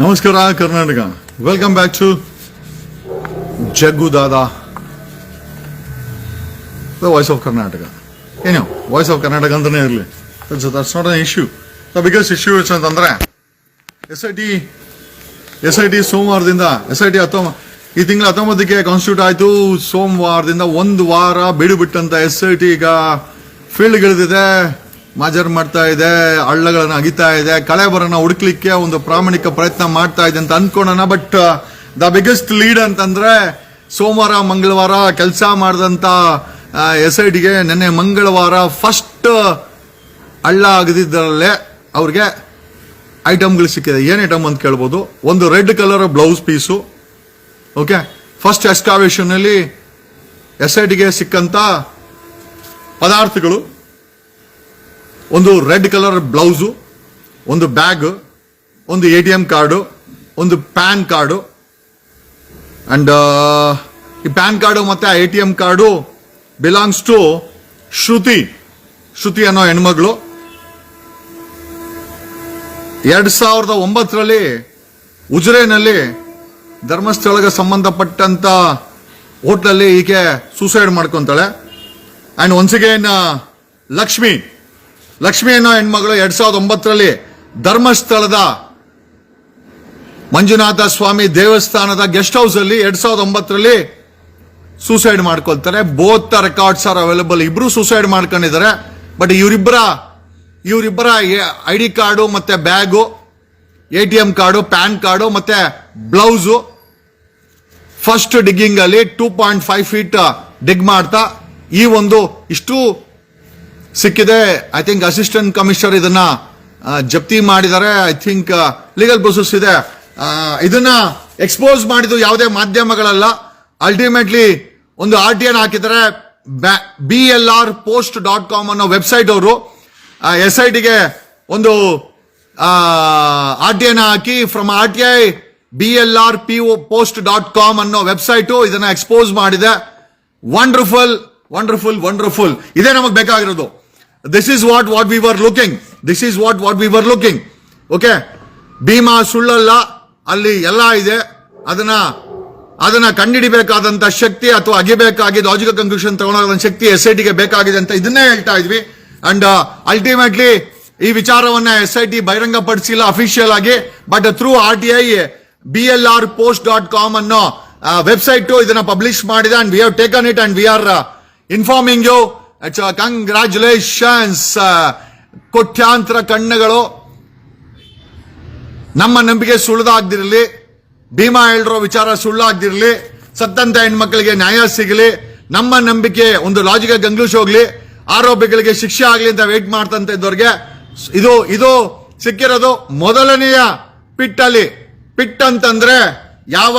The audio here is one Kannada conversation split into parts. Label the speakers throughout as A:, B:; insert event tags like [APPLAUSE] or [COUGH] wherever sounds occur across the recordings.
A: ನಮಸ್ಕಾರ, Karnataka. Welcome back to Jaggu Dada. The voice of Karnataka ಏನೋ ವಾಯ್ಸ್ ಆಫ್ ಕರ್ನಾಟಕ ಅಂತಲೇ ಇರಲಿ. That's not an issue the biggest issue ಅಂತಂದರೆ S I T S I T ಸೋಮವಾರದಿಂದ ಎಸ್ ಐ ಟಿ ಹತ್ತೊಂಬ, ಈ ತಿಂಗಳ ಹತ್ತೊಂಬತ್ತಕ್ಕೆ ಕಾನ್ಸ್ಟಿಟ್ಯೂಟ್ ಆಯಿತು. ಸೋಮವಾರದಿಂದ ಒಂದು ವಾರ ಬಿಡುಬಿಟ್ಟಂತ ಎಸ್ ಐ ಟಿ ಈಗ ಫೀಲ್ಡ್ಗಳಿದೆ ಮಾಜರ್ ಮಾಡ್ತಾ ಇದೆ, ಹಳ್ಳಗಳನ್ನ ಅಗಿತಾ ಇದೆ ಕಳೆಬರನ್ನ ಹುಡುಕ್ಲಿಕ್ಕೆ ಒಂದು ಪ್ರಾಮಾಣಿಕ ಪ್ರಯತ್ನ ಮಾಡ್ತಾ ಇದೆ ಅಂತ ಅನ್ಕೊಳ್ಳೋಣ ಬಟ್ ದ ಬಿಗ್ಗೆಸ್ಟ್ ಲೀಡ್ ಅಂತಂದ್ರೆ ಸೋಮವಾರ, ಮಂಗಳವಾರ ಕೆಲಸ ಮಾಡಿದಂತ ಎಸ್ ಐ ಡಿಗೆ ನಿನ್ನೆ ಮಂಗಳವಾರ ಫಸ್ಟ್ ಹಳ್ಳ ಆಗದಿದ್ದರಲ್ಲೇ ಅವ್ರಿಗೆ ಐಟಮ್ಗಳು ಸಿಕ್ಕಿದೆ. ಏನ್ ಐಟಮ್ ಅಂತ ಕೇಳ್ಬೋದು? ಒಂದು red colour blouse piece. Okay first excavation ಅಲ್ಲಿ ಎಸ್ ಐ ಡಿಗೆ ಸಿಕ್ಕಂತ ಪದಾರ್ಥಗಳು. ಒಂದು ರೆಡ್ ಕಲರ್ ಬ್ಲೌಸು, ಒಂದು ಬ್ಯಾಗ್, ಒಂದು ಎ ಟಿ ಎಂ ಕಾರ್ಡು, ಒಂದು ಪ್ಯಾನ್ ಕಾರ್ಡು, ಅಂಡ್ ಈ ಪ್ಯಾನ್ ಕಾರ್ಡು ಮತ್ತೆ A T M card belongs to Shruti. Shruti ಅನ್ನೋ ಹೆಣ್ಮಗಳು. ಎರಡು ಸಾವಿರದ ಒಂಬತ್ತರಲ್ಲಿ ಉಜಿರೆನಲ್ಲಿ ಧರ್ಮಸ್ಥಳಕ್ಕೆ ಸಂಬಂಧಪಟ್ಟಂತ ಹೋಟ್ಲಲ್ಲಿ ಈಕೆ suicide ಮಾಡ್ಕೊತಾಳೆ. And once again Lakshmi Lakshmi ಅನ್ನೋ ಹೆಣ್ಮಗಳು ಎರಡ್ ಸಾವಿರದ ಒಂಬತ್ತರಲ್ಲಿ ಧರ್ಮಸ್ಥಳದ ಮಂಜುನಾಥ ಸ್ವಾಮಿ ದೇವಸ್ಥಾನದ ಗೆಸ್ಟ್ ಹೌಸ್ ಅಲ್ಲಿ ಎರಡ್ ಸಾವಿರದ ಒಂಬತ್ತರಲ್ಲಿ ಸೂಸೈಡ್ ಮಾಡ್ಕೊಳ್ತಾರೆ. Both records are available. ಇಬ್ರು ಸೂಸೈಡ್ ಮಾಡ್ಕೊಂಡಿದ್ದಾರೆ. ಬಟ್ ಇವರಿಬ್ಬರ ಇವರಿಬ್ಬರ ಐ ಡಿ ಕಾರ್ಡು ಮತ್ತೆ bag, A T M card, PAN card ಮತ್ತೆ ಬ್ಲೌಸು ಫಸ್ಟ್ ಡಿಗ್ಗಿಂಗ್ ಅಲ್ಲಿ two point five feet dig ಮಾಡ್ತಾ ಈ ಒಂದು ಇಷ್ಟು ಸಿಕ್ಕಿದೆ. ಐ ಥಿಂಕ್ ಅಸಿಸ್ಟೆಂಟ್ ಕಮಿಷನರ್ ಇದನ್ನ ಜಪ್ತಿ ಮಾಡಿದ್ದಾರೆ. ಐ ಥಿಂಕ್ ಲೀಗಲ್ ಪ್ರೊಸೆಸ್ ಇದೆ. ಇದನ್ನ ಎಕ್ಸ್ಪೋಸ್ ಮಾಡಿದ್ದು ಯಾವುದೇ ಮಾಧ್ಯಮಗಳಲ್ಲ. ಅಲ್ಟಿಮೇಟ್ಲಿ ಒಂದು ಆರ್ ಟಿ ಎನ್ ಹಾಕಿದ್ದಾರೆ. B L R post dot com ಅನ್ನೋ ವೆಬ್ಸೈಟ್ ಅವರು ಎಸ್ ಐ ಟಿಗೆ ಒಂದು R T N hockey from R T I B L R P O post dot com ಅನ್ನೋ ವೆಬ್ಸೈಟು ಇದನ್ನ ಎಕ್ಸ್ಪೋಸ್ ಮಾಡಿದೆ. ವಂಡರ್ಫುಲ್ ವಂಡರ್ಫುಲ್ ವಂಡರ್ಫುಲ್ ಇದೇ ನಮಗೆ ಬೇಕಾಗಿರೋದು. This is what what we were looking this is what what we were looking okay Bheema ಸುಳ್ಳಲ್ಲ. ಅಲ್ಲಿ ಎಲ್ಲ ಇದೆ. ಅದನ್ನ ಅದನ್ನ ಕಂಡಿಡಿಬೇಕಾದಂತ ಶಕ್ತಿ ಅಥವಾ ಅಗಿಬೇಕಾಗಿದ್ದು ಲಾಜಿಕಲ್ ಕನ್ಕ್ಲೂಷನ್ ತಗೊಳ್ಳೋದಂತ ಶಕ್ತಿ ಎಸ್ ಐ ಟಿಗೆ ಬೇಕಾಗಿದೆ ಅಂತ ಇದನ್ನೇ ಹೇಳ್ತಾ ಇದ್ವಿ. ಅಂಡ್ ಅಲ್ಟಿಮೇಟ್ಲಿ ಈ ವಿಚಾರವನ್ನ ಎಸ್ ಐ ಟಿ ಬಹಿರಂಗಪಡಿಸಿಲ್ಲ ಅಫಿಷಿಯಲ್ ಆಗಿ. But through R T I B L R post dot com ಅನ್ನೋ ವೆಬ್ಸೈಟ್ ಇದನ್ನ ಪಬ್ಲಿಷ್ ಮಾಡಿದೆ. And we taken it and we are informing you congratulations ಕೋಟ್ಯಾಂತರ ಕಣ್ಣುಗಳು. ನಮ್ಮ ನಂಬಿಕೆ ಸುಳ್ದಾಗ್ದಿರಲಿ ಭೀಮಾ ಹೇಳಿರೋ ವಿಚಾರ ಸುಳ್ಳಾಗ್ದಿರಲಿ, ಸತ್ತಂತ ಹೆಣ್ಮಕ್ಳಿಗೆ ನ್ಯಾಯ ಸಿಗಲಿ, ನಮ್ಮ ನಂಬಿಕೆ ಒಂದು ಲಾಜಿಕ ಗಂಗ್ಲೂಷ್ ಹೋಗ್ಲಿ, ಆರೋಪಿಗಳಿಗೆ ಶಿಕ್ಷೆ ಆಗಲಿ ಅಂತ ವೇಟ್ ಮಾಡ್ತಂತ ಇದ್ದವ್ರಿಗೆ, ಇದು ಇದು ಸಿಕ್ಕಿರೋದು ಮೊದಲನೆಯ ಪಿಟ್ಟಲ್ಲಿ. ಪಿಟ್ ಅಂತಂದ್ರೆ ಯಾವ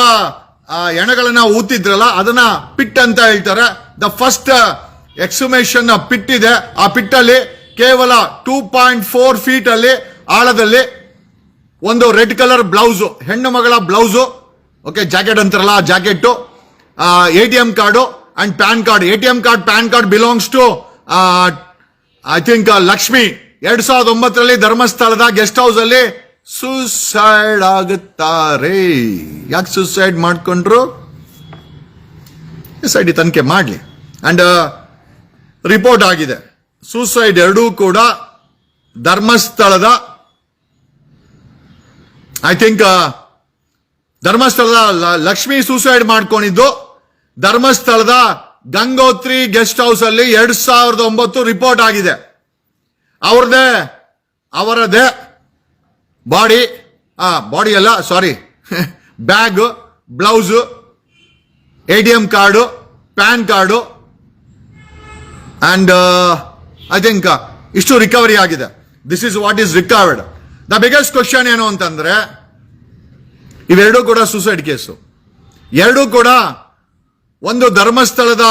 A: ಎಣಗಳನ್ನ ಊತಿದ್ರಲ್ಲ, ಅದನ್ನ ಪಿಟ್ ಅಂತ ಹೇಳ್ತಾರೆ. ದ ಫಸ್ಟ್ ಎಕ್ಸುಮೇಷನ್ ಪಿಟ್ ಇದೆ. ಆ ಪಿಟ್ಟಲ್ಲಿ ಕೇವಲ ಟೂ ಪಾಯಿಂಟ್ ಫೋರ್ ಫೀಟ್ ಅಲ್ಲಿ ಆಳದಲ್ಲಿ ಒಂದು ರೆಡ್ ಕಲರ್ ಬ್ಲೌಸು ಹೆಣ್ಣು ಮಗಳ ಬ್ಲೌಸು ಓಕೆ ಜಾಕೆಟ್ ಅಂತಾರಲ್ಲ, ಆ jacket A T M card and PAN card A T M card PAN card belongs to I think Lakshmi ಎರಡ್ ಸಾವಿರದ ಒಂಬತ್ತರಲ್ಲಿ ಧರ್ಮಸ್ಥಳದ ಗೆಸ್ಟ್ ಹೌಸ್ ಅಲ್ಲಿ ಸುಸೈಡ್ ಆಗುತ್ತಾರೆ. ಯಾಕೆ ಸುಸೈಡ್ ಮಾಡಿಕೊಂಡ್ರು? ಎಸ್ ಐ ಡಿ ತನಿಖೆ ಮಾಡಲಿ. ಅಂಡ್ ರಿಪೋರ್ಟ್ ಆಗಿದೆ. ಸೂಸೈಡ್ ಎರಡೂ ಕೂಡ ಧರ್ಮಸ್ಥಳದ ಐ ಥಿಂಕ್ ಧರ್ಮಸ್ಥಳದ ಲಕ್ಷ್ಮಿ ಸೂಸೈಡ್ ಮಾಡ್ಕೊಂಡಿದ್ದು, ಧರ್ಮಸ್ಥಳದ ಗಂಗೋತ್ರಿ ಗೆಸ್ಟ್ ಹೌಸ್ ಅಲ್ಲಿ ಎರಡ್ ಸಾವಿರದ ಒಂಬತ್ತು ರಿಪೋರ್ಟ್ ಆಗಿದೆ. ಅವ್ರದೇ ಅವರದೇ ಬಾಡಿ, ಆ, ಬಾಡಿ ಅಲ್ಲ sorry [LAUGHS] bag, blouse, A T M card, PAN card and I think ಇಷ್ಟು ರಿಕವರಿ ಆಗಿದೆ. This is what is recovered the biggest question ಏನು ಅಂತಂದ್ರೆ, ಇವೆರಡೂ ಕೂಡ ಸೂಸೈಡ್ ಕೇಸು ಎರಡೂ ಕೂಡ ಒಂದು ಧರ್ಮಸ್ಥಳದ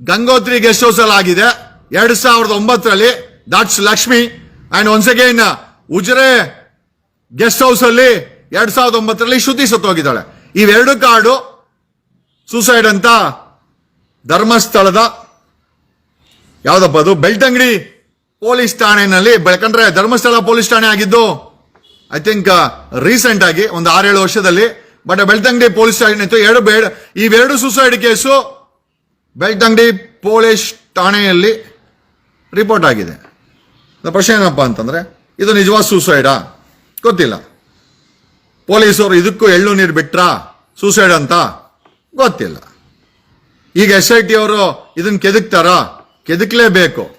A: ಗಂಗೋತ್ರಿ ಗೆಸ್ಟ್ ಹೌಸ್ ಅಲ್ಲಿ ಆಗಿದೆ. ಎರಡ್ ಸಾವಿರದ ಒಂಬತ್ತರಲ್ಲಿ that's Lakshmi and once again Ujire guest house ಅಲ್ಲಿ ಎರಡ್ ಸಾವಿರದ ಒಂಬತ್ತರಲ್ಲಿ ಶ್ರುತಿ ಸತ್ತೋಗಿದ್ದಾಳೆ. ಇವೆರಡು ಕಾರ್ಡು ಸೂಸೈಡ್ ಅಂತ ಧರ್ಮಸ್ಥಳದ ಯಾವ್ದಪ್ಪ ಅದು ಬೆಳ್ತಂಗಡಿ ಪೊಲೀಸ್ ಠಾಣೆನಲ್ಲಿ ಬೆಳಕಂಡ್ರೆ ಧರ್ಮಸ್ಥಳ ಪೊಲೀಸ್ ಠಾಣೆ ಆಗಿದ್ದು ಐ ಥಿಂಕ್ ರೀಸೆಂಟ್ ಆಗಿ ಒಂದು ಆರೇಳು ವರ್ಷದಲ್ಲಿ ಬಟ್ ಬೆಳ್ತಂಗಡಿ ಪೊಲೀಸ್ ಠಾಣೆ ಇತ್ತು ಎರಡು ಬೇಡ ಇವೆರಡು ಸುಸೈಡ್ ಕೇಸು ಬೆಳ್ತಂಗಡಿ ಪೊಲೀಸ್ ಠಾಣೆಯಲ್ಲಿ ರಿಪೋರ್ಟ್ ಆಗಿದೆ. ಪ್ರಶ್ನೆ ಏನಪ್ಪ ಅಂತಂದ್ರೆ, ಇದು ನಿಜವಾದ ಸೂಸೈಡಾ ಗೊತ್ತಿಲ್ಲ. ಪೊಲೀಸರು ಇದಕ್ಕೂ ಎಳ್ಳು ನೀರು ಬಿಟ್ರಾ? ಸೂಸೈಡ್ ಅಂತ ಗೊತ್ತಿಲ್ಲ. ಈಗ ಎಸ್ ಐ ಟಿ ಅವರು ಇದನ್ನ ಕೆದಕ್ತಾರ? ಕೆದಕ್ಲೇಬೇಕು.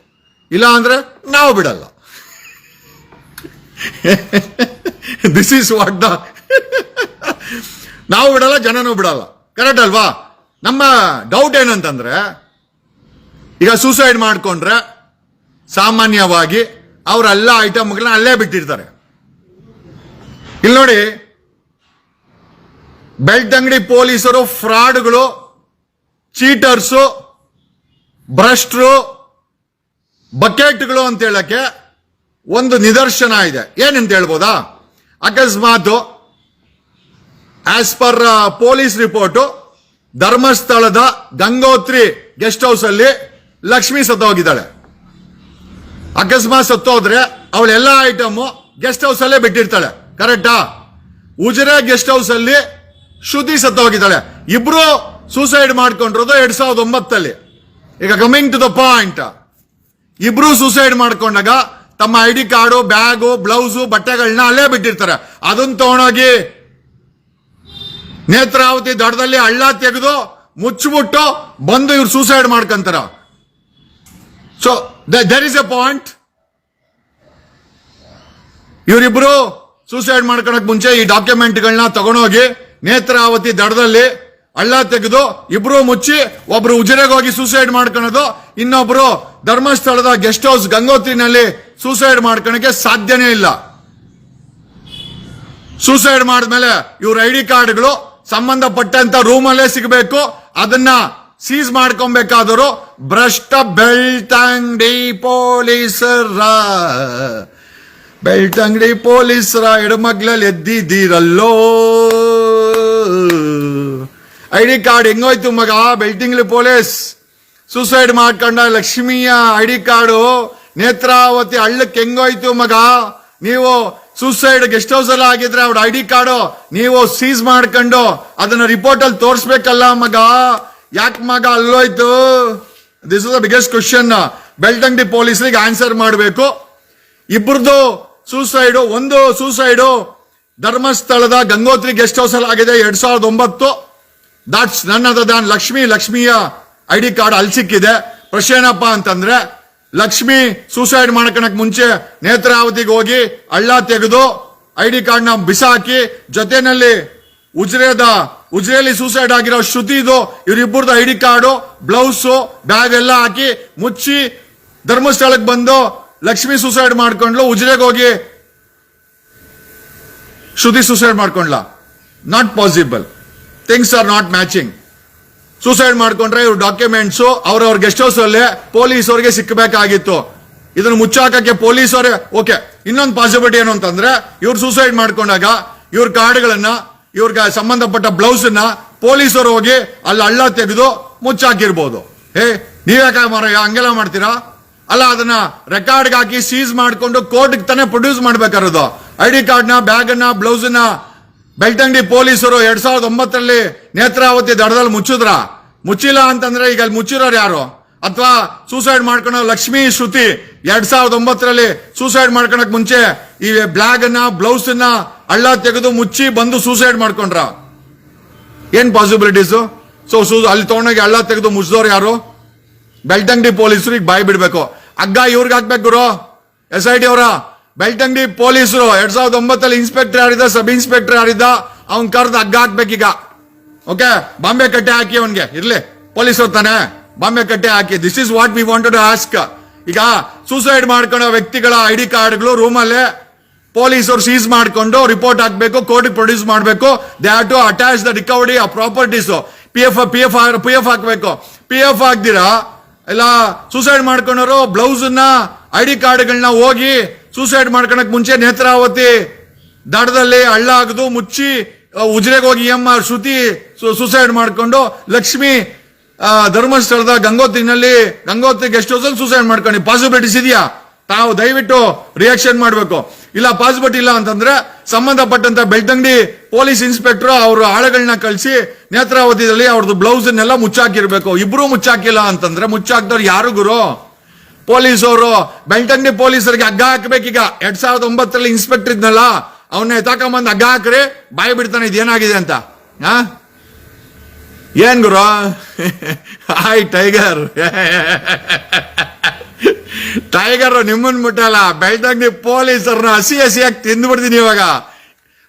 A: ಇಲ್ಲ ಅಂದ್ರೆ ನಾವು ಬಿಡಲ್ಲ. ದಿಸ್ ಈಸ್ ವಾಟ್ ದ ನಾವು ಬಿಡಲ್ಲ, ಜನನೂ ಬಿಡಲ್ಲ. ಕರೆಕ್ಟ್ ಅಲ್ವಾ? ನಮ್ಮ ಡೌಟ್ ಏನಂತಂದ್ರೆ, ಈಗ ಸೂಸೈಡ್ ಮಾಡಿಕೊಂಡ್ರೆ ಸಾಮಾನ್ಯವಾಗಿ ಅವರೆಲ್ಲ ಐಟಮ್ಗಳನ್ನ ಅಲ್ಲೇ ಬಿಟ್ಟಿರ್ತಾರೆ. ಇಲ್ಲಿ ನೋಡಿ ಬೆಲ್ಟ್ ಅಂಗಡಿ ಪೊಲೀಸರು ಫ್ರಾಡ್ಗಳು ಚೀಟರ್ಸು ಭ್ರಷ್ಟರು ಬಕೆಟ್ಗಳು ಅಂತ ಹೇಳಕ್ಕೆ ಒಂದು ನಿದರ್ಶನ ಇದೆ. ಏನಂತ ಹೇಳ್ಬೋದಾ? ಅಕಸ್ಮಾತ್ ಆಸ್ ಪರ್ ಪೊಲೀಸ್ ರಿಪೋರ್ಟು ಧರ್ಮಸ್ಥಳದ ಗಂಗೋತ್ರಿ ಗೆಸ್ಟ್ ಹೌಸ್ ಅಲ್ಲಿ ಲಕ್ಷ್ಮಿ ಸತ್ತೋಗಿದ್ದಾಳೆ. ಅಕಸ್ಮಾತ್ ಸತ್ತೋದ್ರೆ ಅವಳೆಲ್ಲ ಐಟಮ್ ಗೆಸ್ಟ್ ಹೌಸ್ ಅಲ್ಲೇ ಬಿಟ್ಟಿರ್ತಾಳೆ ಕರೆಕ್ಟಾ ಉಜಿರೆ ಗೆಸ್ಟ್ ಹೌಸ್ ಅಲ್ಲಿ ಶ್ರುತಿ ಸತ್ತೋಗಿದ್ದಾಳೆ. ಇಬ್ರು ಸೂಸೈಡ್ ಮಾಡ್ಕೊಂಡಿರೋದು ಎರಡ್ ಸಾವಿರದ ಒಂಬತ್ತಲ್ಲಿ. ಈಗ ಕಮಿಂಗ್ ಟು ದ ಪಾಯಿಂಟ್ ಇಬ್ರು ಸೂಸೈಡ್ ಮಾಡ್ಕೊಂಡಾಗ ತಮ್ಮ I D card bag blouse ಬಟ್ಟೆಗಳನ್ನ ಅಲ್ಲೇ ಬಿಟ್ಟಿರ್ತಾರೆ. ಅದನ್ನ ತಗೊಂಡೋಗಿ ನೇತ್ರಾವತಿ ದಡದಲ್ಲಿ ಹಳ್ಳ ತೆಗೆದು ಮುಚ್ಚಿಬಿಟ್ಟು ಬಂದು ಇವ್ರು suicide ಮಾಡ್ಕೊಂತಾರ. So there is a point ಇವರಿಬ್ರು ಸೂಸೈಡ್ ಮಾಡ್ಕೊಳಕ್ ಮುಂಚೆ ಈ ಡಾಕ್ಯುಮೆಂಟ್ಗಳನ್ನ ತಗೊಂಡೋಗಿ ನೇತ್ರಾವತಿ ದಡದಲ್ಲಿ ಹಳ್ಳ ತೆಗೆದು ಇಬ್ರು ಮುಚ್ಚಿ ಒಬ್ರು ಉಜಿರೆಗೆ ಹೋಗಿ ಸೂಸೈಡ್ ಮಾಡ್ಕೊಳೋದು, ಇನ್ನೊಬ್ರು ಧರ್ಮಸ್ಥಳದ ಗೆಸ್ಟ್ ಹೌಸ್ ಗಂಗೋತ್ರಿನಲ್ಲಿ ಸೂಸೈಡ್ ಮಾಡ್ಕೊಳಕ್ಕೆ ಸಾಧ್ಯನೇ ಇಲ್ಲ. ಸೂಸೈಡ್ ಮಾಡಿದ್ಮೇಲೆ ಇವ್ರ ಐ ಡಿ ಕಾರ್ಡ್ಗಳು ಸಂಬಂಧಪಟ್ಟಂತ ರೂಮಲ್ಲೇ ಸಿಗಬೇಕು. ಅದನ್ನ ಸೀಸ್ ಮಾಡ್ಕೊಬೇಕಾದರು ಭ್ರಷ್ಟ ಬೆಳ್ತಂಗಡಿ ಪೊಲೀಸರ. ಬೆಳ್ತಂಗಡಿ ಪೊಲೀಸರ ಎಡಮಗ್ಲಲ್ಲಿ ಎದ್ದಿದ್ದೀರಲ್ಲೋ. ಐ ಡಿ ಕಾರ್ಡ್ ಹೆಂಗೋಯ್ತು ಮಗ? ಬೆಲ್ಟಿಂಗ್ಲಿ ಪೊಲೀಸ್. ಸೂಸೈಡ್ ಮಾಡ್ಕೊಂಡ ಲಕ್ಷ್ಮಿಯ ಐ ಡಿ ಕಾರ್ಡು ನೇತ್ರಾವತಿ ಹಳ್ಳಕ್ಕೆ ಹೆಂಗೋಯ್ತು ಮಗ? ನೀವು ಸೂಸೈಡ್ ಗೆಸ್ಟ್ ಹೌಸ್ ಅಲ್ಲಿ ಆಗಿದ್ರೆ ಅವ್ರ ಐ ಡಿ ಕಾರ್ಡು ನೀವು ಸೀಸ್ ಮಾಡ್ಕೊಂಡು ಅದನ್ನ ರಿಪೋರ್ಟ್ ಅಲ್ಲಿ ತೋರಿಸ್ಬೇಕಲ್ಲ ಮಗ? ಯಾಕೆ ಮಗ ಅಲ್ಲೋಯ್ತು? This is the biggest question Belthangady ಪೊಲೀಸರಿಗೆ ಆನ್ಸರ್ ಮಾಡಬೇಕು. ಇಬ್ಬರದು ಸೂಸೈಡು ಒಂದು ಸೂಸೈಡು ಧರ್ಮಸ್ಥಳದ ಗಂಗೋತ್ರಿ ಗೆಸ್ಟ್ ಹೌಸ್ ಅಲ್ಲಿ ಆಗಿದೆ ಎರಡ್ ಸಾವಿರದ ಒಂಬತ್ತು. ದಾಟ್ಸ್ ನನ್ ಅದರ್ ದಾನ್ ಲಕ್ಷ್ಮಿ ಲಕ್ಷ್ಮಿಯ ಐ ಡಿ ಕಾರ್ಡ್ ಅಲ್ಲಿ ಸಿಕ್ಕಿದೆ. ಪ್ರಶ್ನೆ ಏನಪ್ಪ ಅಂತಂದ್ರೆ ಲಕ್ಷ್ಮಿ ಸೂಸೈಡ್ ಮಾಡ್ಕೊಳಕ್ ಮುಂಚೆ ನೇತ್ರಾವತಿಗೆ ಹೋಗಿ ಹಳ್ಳ ತೆಗೆದು ಐ ಡಿ ಕಾರ್ಡ್ನ ಬಿಸಾಕಿ ಜೊತೆನಲ್ಲಿ ಉಜ್ರೆದ, ಉಜ್ರೇಲಿ ಸೂಸೈಡ್ ಆಗಿರೋ ಶ್ರುತಿದು ಇವರಿಬ್ಬರದ I D card blouse bag ಎಲ್ಲ ಹಾಕಿ ಮುಚ್ಚಿ ಧರ್ಮಸ್ಥಳಕ್ಕೆ ಬಂದು ಲಕ್ಷ್ಮಿ ಸೂಸೈಡ್ ಮಾಡ್ಕೊಂಡ್ಲು. ಉಜ್ರೆಗೆ ಹೋಗಿ Shruti suicide ಮಾಡ್ಕೊಂಡ್ಲ. Not possible things are not matching suicide ಮಾಡ್ಕೊಂಡ್ರೆ ಇವ್ರ ಡಾಕ್ಯುಮೆಂಟ್ಸ್ ಅವ್ರವ್ರ ಗೆಸ್ಟ್ ಹೌಸ್ ಅಲ್ಲೇ ಪೊಲೀಸ್ ಅವ್ರಿಗೆ ಸಿಕ್ಕಬೇಕಾಗಿತ್ತು ಇದನ್ನ ಮುಚ್ಚಾಕಕ್ಕೆ ಪೊಲೀಸ್ ಅವರೇ ಓಕೆ ಇನ್ನೊಂದು ಪಾಸಿಬಿಲಿಟಿ ಏನು ಅಂತಂದ್ರೆ, ಇವ್ರು ಸೂಸೈಡ್ ಮಾಡ್ಕೊಂಡಾಗ ಇವ್ರ ಕಾರ್ಡ್ಗಳನ್ನ, ಇವ್ರಿಗೆ ಸಂಬಂಧಪಟ್ಟ ಬ್ಲೌಸ್ನ ಪೊಲೀಸರು ಹೋಗಿ ಅಲ್ಲಿ ಹಳ್ಳ ತೆಗೆದು ಮುಚ್ಚಾಕಿರ್ಬೋದು. ಹೇ, ನೀವ್ಯಾಕೆ ಮರ ಹಂಗೆಲ್ಲ ಮಾಡ್ತೀರಾ? ಅಲ್ಲ, ಅದನ್ನ ರೆಕಾರ್ಡ್ಗೆ ಹಾಕಿ ಸೀಸ್ ಮಾಡಿಕೊಂಡು ಕೋರ್ಟ್ಗೆ ತಾನೇ ಪ್ರೊಡ್ಯೂಸ್ ಮಾಡ್ಬೇಕಾರದು ಐ ಡಿ ಕಾರ್ಡ್ನ ನ ಬ್ಯಾಗ್ನ ಬ್ಲೌಸ್ನ ಬೆಳ್ತಂಗಡಿ ಪೊಲೀಸರು ಎರಡ್ ಸಾವಿರದ ಒಂಬತ್ತರಲ್ಲಿ ನೇತ್ರಾವತಿ ದಡದಲ್ಲಿ ಮುಚ್ಚಿದ್ರ? ಮುಚ್ಚಿಲ್ಲ ಅಂತಂದ್ರೆ ಈಗ ಅಲ್ಲಿ ಮುಚ್ಚಿರೋರು ಯಾರು? ಅಥವಾ ಸೂಸೈಡ್ ಮಾಡ್ಕೊಳೋ ಲಕ್ಷ್ಮಿ ಶ್ರುತಿ ಎರಡ್ ಸಾವಿರದ ಒಂಬತ್ತರಲ್ಲಿ ಸೂಸೈಡ್ ಮಾಡ್ಕೊಳಕ್ ಮುಂಚೆ ಈ ಬ್ಲಾಗ್ ಅನ್ನ ಬ್ಲೌಸ್ನ ಹಳ್ಳ ತೆಗೆದು ಮುಚ್ಚಿ ಬಂದು ಸೂಸೈಡ್ ಮಾಡ್ಕೊಂಡ್ರ? ಏನ್ ಪಾಸಿಬಿಲಿಟೀಸ್ ಸೊ, ಅಲ್ಲಿ ತಗೊಂಡೋಗಿ ಹಳ್ಳ ತೆಗೆದು ಮುಚ್ಚಿದವ್ರು ಯಾರು? ಬೆಳ್ತಂಗಡಿ ಪೊಲೀಸರು ಈಗ ಬಾಯಿ ಬಿಡ್ಬೇಕು. ಅಗ್ಗ ಇವ್ರಿಗೆ ಹಾಕ್ಬೇಕು ಗುರು. ಎಸ್ ಐ ಡಿ ಅವರ. ಬೆಳ್ತಂಗಡಿ ಪೊಲೀಸರು ಎರಡ್ ಸಾವಿರದ ಒಂಬತ್ತಲ್ಲಿ ಇನ್ಸ್ಪೆಕ್ಟರ್ ಯಾರಿದ್ದ ಸಬ್ ಇನ್ಸ್ಪೆಕ್ಟರ್ ಯಾರಿದ್ದ ಅವ್ನ್ ಕರ್ದು ಹಗ್ಗ ಹಾಕ್ಬೇಕೀಗ. ಓಕೆ ಬಾಂಬೆ ಕಟ್ಟೆ ಹಾಕಿ ಅವನ್ಗೆ. ಇರ್ಲಿ. ಪೊಲೀಸರು ತಾನೆ. ಬಾಂಬೆ ಕಟ್ಟೆ ಹಾಕಿ. This is what we wanted ask ಈಗ ಸೂಸೈಡ್ ಮಾಡ್ಕೊಳ್ಳೋ ವ್ಯಕ್ತಿಗಳ ಐ ಡಿ ಕಾರ್ಡ್ಗಳು ರೂಮಲ್ಲೇ ಪೊಲೀಸರು ಸೀಸ್ ಮಾಡ್ಕೊಂಡು ರಿಪೋರ್ಟ್ ಹಾಕ್ಬೇಕು ಕೋರ್ಟ್ ಪ್ರೊಡ್ಯೂಸ್ ಮಾಡಬೇಕು. They have to attach the recovery ಆ properties P F P F P F ಹಾಕ್ಬೇಕು. ಪಿ ಎಫ್ ಹಾಕ್ದಿರಾ? ಇಲ್ಲ ಸೂಸೈಡ್ ಮಾಡ್ಕೊಂಡವರು ಬ್ಲೌಸ್ನ ಐ ಡಿ ಕಾರ್ಡ್ಗಳನ್ನ ಹೋಗಿ ಸೂಸೈಡ್ ಮಾಡ್ಕೊಳಕ್ ಮುಂಚೆ ನೇತ್ರಾವತಿ ದಡದಲ್ಲಿ ಹಳ್ಳ ಆಗದು ಮುಚ್ಚಿ ಉಜ್ರೆಗೆ ಹೋಗಿ ಎಂ ಆರ್ ಶ್ರುತಿ ಸೂಸೈಡ್ ಮಾಡ್ಕೊಂಡು ಲಕ್ಷ್ಮಿ ಧರ್ಮಸ್ಥಳದ ಗಂಗೋತ್ರಿನಲ್ಲಿ, ಗಂಗೋತ್ರಿ ಗೆಸ್ಟ್ ಹೌಸ್ ಅಲ್ಲಿ ಸೂಸೈಡ್ ಮಾಡ್ಕೊಂಡು, ಪಾಸಿಬಿಲಿಟೀಸ್ ಇದೆಯಾ? ತಾವು ದಯವಿಟ್ಟು ರಿಯಾಕ್ಷನ್ ಮಾಡಬೇಕು. ಇಲ್ಲ, ಪಾಸಿಬಿಲಿಟಿ ಇಲ್ಲ ಅಂತಂದ್ರೆ ಸಂಬಂಧಪಟ್ಟಂತ ಬೆಳ್ತಂಗಡಿ ಪೊಲೀಸ್ ಇನ್ಸ್ಪೆಕ್ಟರ್ ಅವರು ಆಳುಗಳನ್ನ ಕಳಿಸಿ ನೇತ್ರಾವತಿದಲ್ಲಿ ಅವ್ರದ್ದು ಬ್ಲೌಸ್ ಮುಚ್ಚಾಕಿರ್ಬೇಕು. ಇಬ್ರು ಮುಚ್ಚಾಕಿಲ್ಲ ಅಂತಂದ್ರೆ ಮುಚ್ಚಾಕ್ದವ್ರು ಯಾರು ಗುರು? ಪೊಲೀಸವರು ಬೆಳ್ತಂಗಡಿ ಪೊಲೀಸರಿಗೆ ಹಗ್ಗ ಹಾಕ್ಬೇಕೀಗ. ಎರಡ್ ಸಾವಿರದ ಒಂಬತ್ತರಲ್ಲಿ ಇನ್ಸ್ಪೆಕ್ಟರ್ ಇದ್ನಲ್ಲ ಅವನ್ನ ಎತ್ತಾಕೊಂಬಂದು ಹಗ್ಗ ಹಾಕ್ರಿ, ಬಾಯಿ ಬಿಡ್ತಾನೆ ಇದೇನಾಗಿದೆ ಅಂತ. ಏನ್ ಗುರು? ಹಾಯ್ ಟೈಗರ್ ಟೈಗರ್ ನಿಮ್ಮನ್ ಮುಟ್ಟಲ್ಲ. ಬೆಳ್ತಂಗಡಿ ಪೊಲೀಸರನ್ನ ಹಸಿ ಹಸಿಯಾಗಿ ತಿಂದ್ಬಿಡ್ತೀನಿ ಇವಾಗ.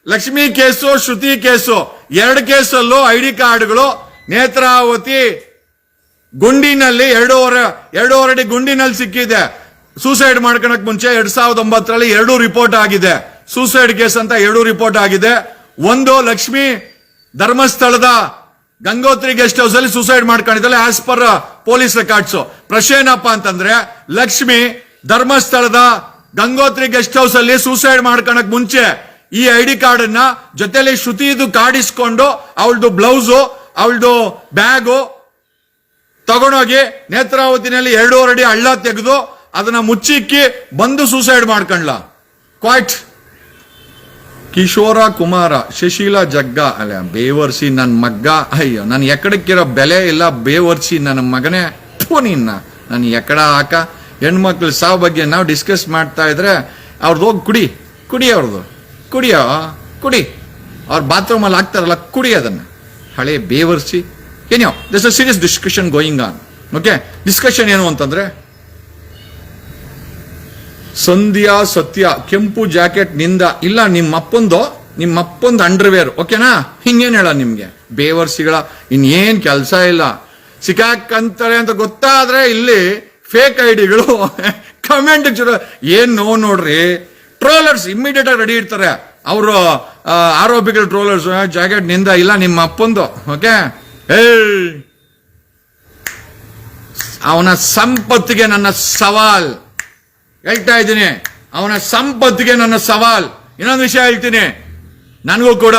A: Lakshmi case, Shruti case. ಎರಡು ಕೇಸಲ್ಲೂ ಐ ಡಿ ಕಾರ್ಡ್ಗಳು, ನೇತ್ರಾವತಿ ಗುಂಡಿನಲ್ಲಿ ಎರಡೂವರೆ ಎರಡೂವರೆ ಅಡಿ ಗುಂಡಿನಲ್ಲಿ ಸಿಕ್ಕಿದೆ. ಸೂಸೈಡ್ ಮಾಡ್ಕೊಳಕ್ ಮುಂಚೆ ಎರಡ್ ಸಾವಿರದ ಒಂಬತ್ತರಲ್ಲಿ ಎರಡು ರಿಪೋರ್ಟ್ ಆಗಿದೆ. ಸೂಸೈಡ್ ಕೇಸ್ ಅಂತ ಎರಡು ರಿಪೋರ್ಟ್ ಆಗಿದೆ. ಒಂದು ಲಕ್ಷ್ಮಿ ಧರ್ಮಸ್ಥಳದ ಗಂಗೋತ್ರಿ ಗೆಸ್ಟ್ ಹೌಸ್ ಅಲ್ಲಿ ಸೂಸೈಡ್ ಮಾಡ್ಕೊಂಡಿದ್ದಾಳೆ ಆಸ್ ಪರ್ ಪೊಲೀಸ್ ರೆಕಾರ್ಡ್ಸ್ ಪ್ರಶ್ನೆ ಏನಪ್ಪ ಅಂತಂದ್ರೆ, ಲಕ್ಷ್ಮಿ ಧರ್ಮಸ್ಥಳದ ಗಂಗೋತ್ರಿ ಗೆಸ್ಟ್ ಹೌಸ್ ಅಲ್ಲಿ ಸೂಸೈಡ್ ಮಾಡ್ಕೊಳಕ್ ಮುಂಚೆ ಈ ಐ ಡಿ ಕಾರ್ಡ್ ಅನ್ನ ಜೊತೆಲಿ ಶ್ರುತಿದು ಕಾರ್ಡ್ ಇಸ್ಕೊಂಡು ಅವಳದು ಬ್ಲೌಸು ಅವಳದು ಬ್ಯಾಗು ತಗೊಂಡೋಗಿ ನೇತ್ರಾವತಿನಲ್ಲಿ ಎರಡೂವರೆ ಅಡಿ ಹಳ್ಳ ತೆಗೆದು ಅದನ್ನ ಮುಚ್ಚಿಕ್ಕಿ ಬಂದು ಸೂಸೈಡ್ ಮಾಡ್ಕೊಂಡ್ಲ. ಕ್ವಾಯ್ಟ್ ಕಿಶೋರ ಕುಮಾರ, ಶಶೀಲ ಜಗ್ಗ, ಅಲ್ಲ, ಬೇವರ್ಸಿ ನನ್ನ ಮಗ್ಗ. ಅಯ್ಯೋ, ನನ್ ಎಕಡಕ್ಕಿರೋ ಬೆಲೆ ಇಲ್ಲ, ಬೇವರ್ಸಿ ನನ್ನ ಮಗನೇ. ನಿನ್ನ. ನನ್ ಎಕಡ ಹಾಕ. ಹೆಣ್ಮಕ್ಳು ಸಾವು ಬಗ್ಗೆ ನಾವು ಡಿಸ್ಕಸ್ ಮಾಡ್ತಾ ಇದ್ರೆ ಅವ್ರದ್ದು ಹೋಗಿ ಕುಡಿ. ಕುಡಿ ಅವ್ರದ್ದು ಕುಡಿಯೋ? ಕುಡಿ. ಅವ್ರ ಬಾತ್ರೂಮಲ್ಲಿ ಹಾಕ್ತಾರಲ್ಲ, ಕುಡಿ ಅದನ್ನ. ಹಳೆ ಬೇವರ್ಸಿ ಏನೋ this a serious discussion going on okay discussion ಏನು ಅಂತಂದ್ರೆ, ಸಂಧ್ಯಾ ಸತ್ಯ, ಕೆಂಪು ಜಾಕೆಟ್ನಿಂದ, ಇಲ್ಲ ನಿಮ್ಮ ಅಪ್ಪಂದು ನಿಮ್ಮ ಅಪ್ಪಂದು ಅಂಡರ್ವೇರ್ ಓಕೆನಾ ಹಿಂಗೇನು ಹೇಳ ನಿಮ್ಗೆ? ಬೇವರ್ಸಿಗಳ, ಇನ್ನೇನ್ ಕೆಲಸ ಇಲ್ಲ. ಸಿಕ್ಕಾಕಂತಾರೆ ಅಂತ ಗೊತ್ತಾದ್ರೆ ಇಲ್ಲಿ ಫೇಕ್ ಐಡಿಗಳು ಕಮೆಂಟ್ ಏನ್ ನೋ ನೋಡ್ರಿ? ಟ್ರೋಲರ್ಸ್ ಇಮಿಡಿಯೇಟ್ ಆಗಿ ರೆಡಿ ಇರ್ತಾರೆ. ಅವರು ಆರೋಪಿಗಳು ಟ್ರೋಲರ್ಸ್ ಜಾಕೆಟ್ನಿಂದ, ಇಲ್ಲ ನಿಮ್ಮ ಅಪ್ಪಂದು ಓಕೆ ಅವನ ಸಂಪತ್ತಿಗೆ ನನ್ನ ಸವಾಲ್. ಹೇಳ್ತಾ ಇದ್ದೀನಿ. ಅವನ ಸಂಪತ್ತಿಗೆ ನನ್ನ ಸವಾಲ್. ಇನ್ನೊಂದು ವಿಷಯ ಹೇಳ್ತೀನಿ. ನನಗೂ ಕೂಡ